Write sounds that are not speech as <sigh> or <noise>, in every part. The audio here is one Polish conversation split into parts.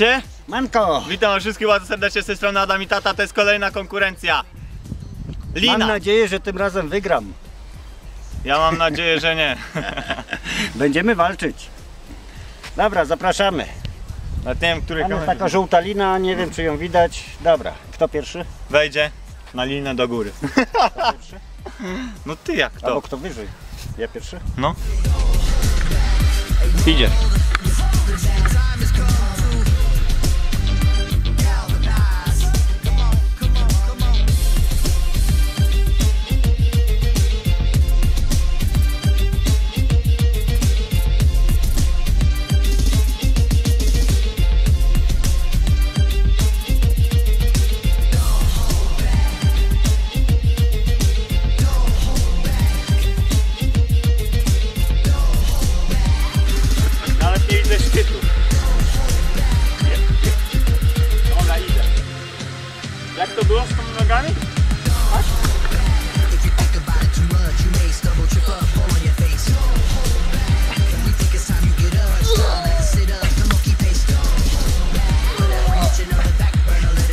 się? Manko! Witam wszystkich bardzo serdecznie z tej strony Adam i Tata, to jest kolejna konkurencja. Mam Lina. nadzieję, że tym razem wygram. Ja mam nadzieję, że nie. <laughs> Będziemy walczyć. Dobra, zapraszamy. Na tym, który Tam jest taka żółta lina, nie wiem czy ją widać. Dobra, kto pierwszy? wejdzie na linę do góry. Kto pierwszy? <laughs> No ty jak Albo to? kto wyżej? Ja pierwszy? No. Idzie.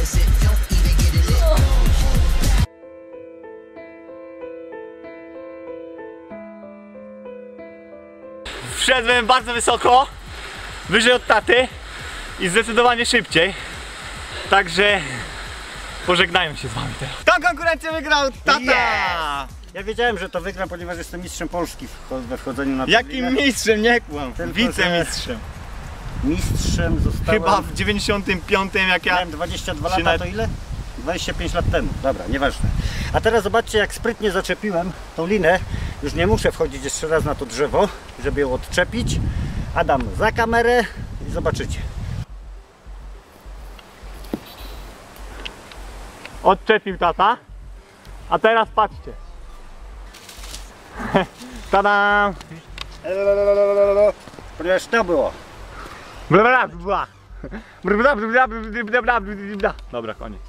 Sit, don't even get it lit. Wszedłem bardzo wysoko, wyżej od taty i zdecydowanie szybciej. Także pożegnają się z wami teraz. Tą konkurencję wygrał tata! Ja wiedziałem, że to wygram, ponieważ jestem mistrzem Polski w- we wchodzeniu na Jakim linę. mistrzem, nie kłam. Tylko, Wicemistrzem. Mistrzem zostałem... Chyba w 95 jak ja... Miałem 22 się lata, na- to ile? 25 lat temu. Dobra, nieważne. A teraz zobaczcie, jak sprytnie zaczepiłem tą linę. Już nie muszę wchodzić jeszcze raz na to drzewo, żeby ją odczepić. Adam za kamerę i zobaczycie. Odczepił tata. A teraz patrzcie. <laughs> Tada! Ponieważ to było. Bla bla bla. Dobra, koniec.